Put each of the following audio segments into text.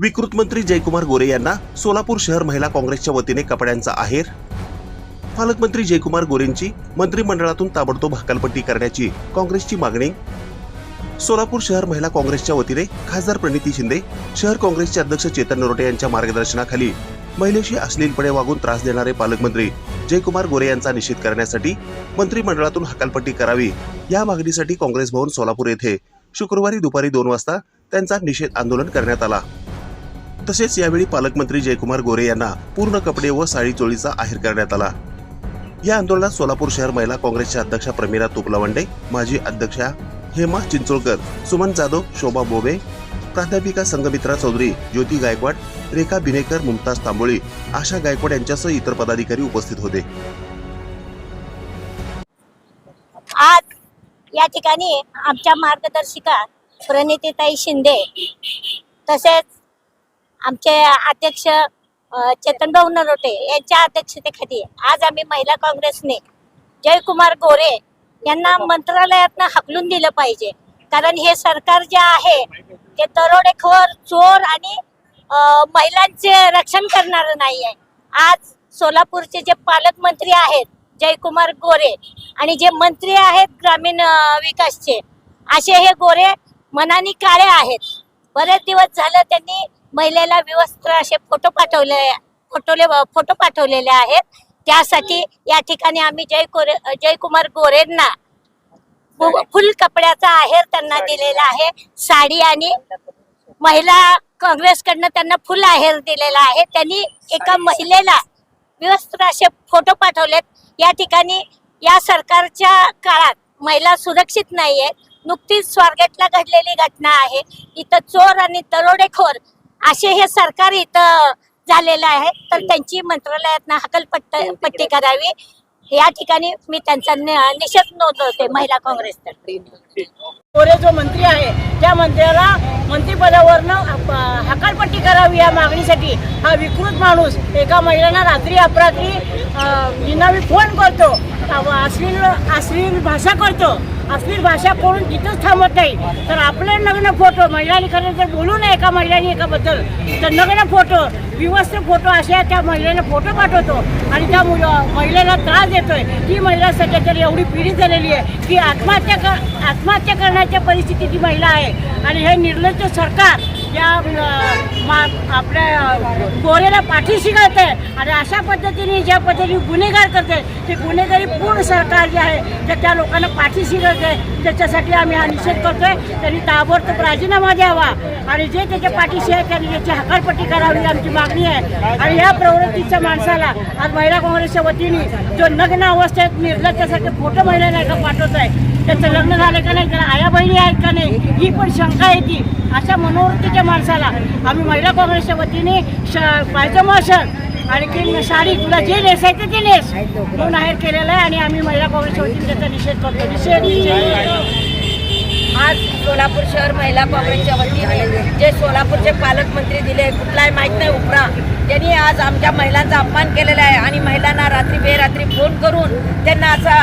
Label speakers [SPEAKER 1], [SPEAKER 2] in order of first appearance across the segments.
[SPEAKER 1] विकृत मंत्री जयकुमार गोरे यांना सोलापूर शहर महिला काँग्रेसच्या वतीने कपड्यांचा आहेर. पालकमंत्री जयकुमार गोरेंची मंत्रिमंडळातून ताबडतोब हकालपट्टी करण्याची काँग्रेसची मागणी. सोलापूर शहर महिला काँग्रेसच्या वतीने खासदार प्रणिती शिंदे शहर काँग्रेसचे अध्यक्ष चेतन नरोटे यांच्या मार्गदर्शनाखाली महिलेशी अश्लीलपणे वागून त्रास देणारे पालकमंत्री जयकुमार गोरे यांचा निषेध करण्यासाठी मंत्रिमंडळातून हकालपट्टी करावी या मागणीसाठी काँग्रेस भवन सोलापूर येथे शुक्रवारी दुपारी दोन वाजता त्यांचा निषेध आंदोलन करण्यात आला. तसेच यावेळी पालकमंत्री जयकुमार गोरे यांना पूर्ण कपडे व साडी चोळीचा आहेर करण्यात आला. या आंदोलनात सोलापूर शहर महिला काँग्रेसच्या अध्यक्षा प्रमिला तुपलावंडे माजी अध्यक्षा हेमा चिंचोळकर सुमन जाधव शोभा बोबे प्राध्यापिका संगमित्रा चौधरी ज्योती गायकवाड रेखा बिनेकर मुमताज तांबोळी आशा गायकवाड यांच्यासह इतर पदाधिकारी उपस्थित होते.
[SPEAKER 2] आज या ठिकाणी आमच्या मार्गदर्शिका प्रणितीताई शिंदे तसेच आमचे अध्यक्ष चेतनभाऊ नरोटे यांच्या अध्यक्षतेखाली आज आम्ही महिला काँग्रेसने जयकुमार गोरे यांना मंत्रालयातनं हकलून दिलं पाहिजे. कारण हे सरकार जे आहे ते दरोडेखोर चोर आणि महिलांचे रक्षण करणारं नाही आहे आज सोलापूरचे जे पालकमंत्री आहेत जयकुमार गोरे आणि जे मंत्री आहेत ग्रामीण विकासचे असे हे गोरे मनाने काळे आहेत. बरेच दिवस झालं त्यांनी महिलेला विवस्त्र असे फोटो पाठवले फोटोले फोटो पाठवलेले आहेत. त्यासाठी या ठिकाणी आम्ही जय गोरे जयकुमार गोरेंना फुल कपड्याचा आहेर त्यांना दिलेला आहे. साडी आणि महिला काँग्रेसकडनं त्यांना फुल आहेर दिलेला आहे. त्यांनी एका महिलेला विवस्त्र असे फोटो पाठवलेत. या ठिकाणी या सरकारच्या काळात महिला सुरक्षित नाहीये नुकतीच स्वारगेटला घडलेली घटना आहे. इथं चोर आणि दरोडेखोर असे हे सरकार इथं झालेलं आहे. तर त्यांची मंत्रालयातनं हकलपट्ट पट्टी करावी. या ठिकाणी मी त्यांचा निषेध नोंदवते महिला काँग्रेसतर्फे
[SPEAKER 3] गोरे जो मंत्री आहे त्या मंत्र्याला मंत्रिपदावरनं हकालपट्टी करावी या मागणीसाठी हा विकृत माणूस एका महिलांना रात्री अपरात्री अं, निनावी फोन करतो. अश्लील अश्लील भाषा करतो. अश्लील भाषा करून तिथंच थांबत नाही. तर आपले नग्न फोटो महिलांनी खरं जर बोलू नये एका महिलांनी एकाबद्दल तर नग्न फोटो विवस्त्र फोटो अशा त्या महिलेला फोटो पाठवतो. आणि त्या मुलं महिलेला त्रास देतोय. ती महिला सध्या तरी एवढी पीडित झालेली आहे की आत्महत्या कर आत्महत्या करण्याच्या परिस्थितीत ती महिला आहे. आणि हे निर्लज्ज सरकार या मा- आपल्या गोरेला पाठीशी घालते आणि अशा पद्धतीने ज्या पद्धतीने गुन्हेगार करते ते गुन्हेगारी पूर्ण सरकार जे आहे तर त्या लोकांना पाठीशी घालते. त्याच्यासाठी आम्ही हा निषेध करतोय. त्यांनी ताबडतोब राजीनामा द्यावा. आणि जे त्याच्या पाठीशी आहे त्यांनी याची हकालपट्टी करावी आमची मागणी आहे. आणि या प्रवृत्तीच्या माणसाला आज महिला काँग्रेसच्या वतीने जो नग्न अवस्थेत निर्लज्जासारखे फोटो महिला एका पाठवत आहे त्याचं लग्न झालं का नाही त्याला आया बहिणी आहेत का नाही ही पण शंका येते अशा मनोवृत्तीच्या माणसाला आम्ही महिला काँग्रेसच्या वतीने श पायजमा शर्ट आणखी साडी तुला जे नेसायचं ते नेस म्हणून आहेर केलेलं आहे आणि आम्ही महिला काँग्रेसच्या वतीने त्याचा निषेध करतो. निषेध निषेध
[SPEAKER 4] आज सोलापूर शहर महिला काँग्रेसच्या वतीने जे सोलापूरचे पालकमंत्री दिले कुठलाही माहीत नाही उपरा त्यांनी आज आमच्या महिलांचा अपमान केलेला आहे आणि महिलांना रात्री बेरात्री फोन करून त्यांना असा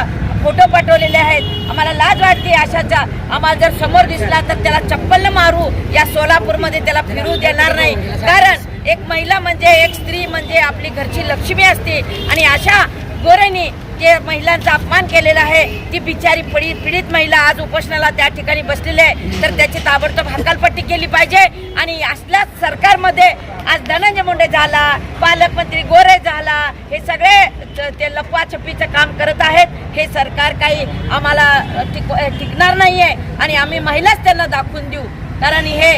[SPEAKER 4] फोटो पाठवलेले आहेत. आम्हाला लाज वाटते अशाचा आम्हाला जर समोर दिसला तर त्याला चप्पल मारू. या सोलापूरमध्ये त्याला फिरू देणार नाही. कारण एक महिला म्हणजे एक स्त्री म्हणजे आपली घरची लक्ष्मी असते. आणि अशा गोरेनी जे महिलांचा अपमान केलेला आहे ती बिचारी पीडित पीडित महिला आज उपोषणाला त्या ठिकाणी बसलेली आहे. तर त्याची ताबडतोब हकालपट्टी केली पाहिजे. आणि असल्याच सरकारमध्ये आज धनंजय मुंडे झाला पालकमंत्री गोरे झाला हे सगळे ते लपवाछपीचं काम करत आहेत. हे सरकार काही आम्हाला टिक टिकणार नाही आहे आणि आम्ही महिलाच त्यांना दाखवून देऊ. कारण हे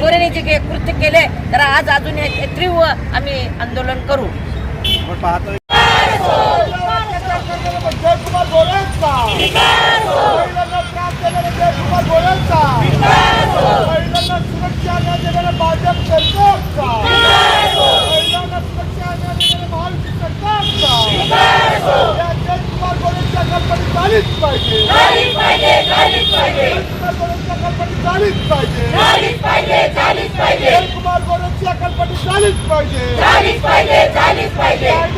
[SPEAKER 4] गोरेने जे कृत्य केले तर आज अजून हे तीव्र आम्ही आंदोलन करू.
[SPEAKER 5] जयकुमार गोरेंचा. महिलांना त्रास देणाऱ्या जयकुमार गोरेंचा. महिलांना सुरक्षा न देणाऱ्या भाजप सरकारचा. महिलांना सुरक्षा न देणाऱ्या महायुती सरकारचा. या जयकुमार गोरेंच्या कल्पनी झालीच पाहिजे. जयकुमार गोरेंच्या कल्पनी झालीच पाहिजे. जयकुमार गोरेंच्या कल्पनी झालीच पाहिजे. कायदा सुव्यवस्था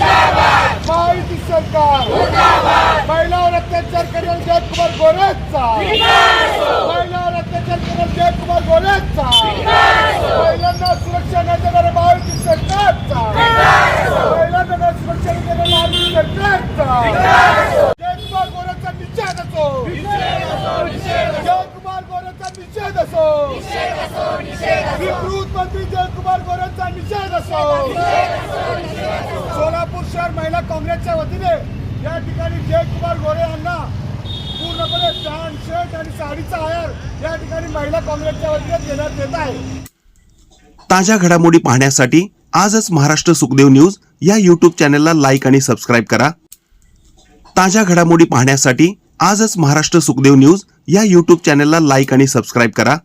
[SPEAKER 5] महायुती सरकार. महिलावर अत्याचार करेल जयकुमार गोरेचा महिलावर अत्याचार करेल जयकुमार गोरेचा महिलांना सुरक्षा न देणाऱ्या महायुती सरकारचा. महिलांना सुरक्षा न देणाऱ्या महायुती सरकारचा जयकुमार गोरेचा निषेध असो जयकुमार गोरेचा निषेध असो विकृत मंत्री जयकुमार गोरेचा निषेध असो सोलापूर शहर महिला काँग्रेसच्या वतीने या ठिकाणी जयकुमार गोरे यांना पूर्णपणे पॅन्ट शर्ट आणि साडीचा आयर या ठिकाणी महिला काँग्रेसच्या वतीने देण्यात येत आहे.
[SPEAKER 1] ताज्या घडामोडी पाहण्यासाठी आजच महाराष्ट्र सुखदेव न्यूज या यूट्यूब चॅनलला लाईक आणि सबस्क्राईब करा. ताज्या घडामोडी पाहण्यासाठी आजच महाराष्ट्र सुखदेव न्यूज या यूट्यूब चॅनलला लाईक आणि सबस्क्राईब करा.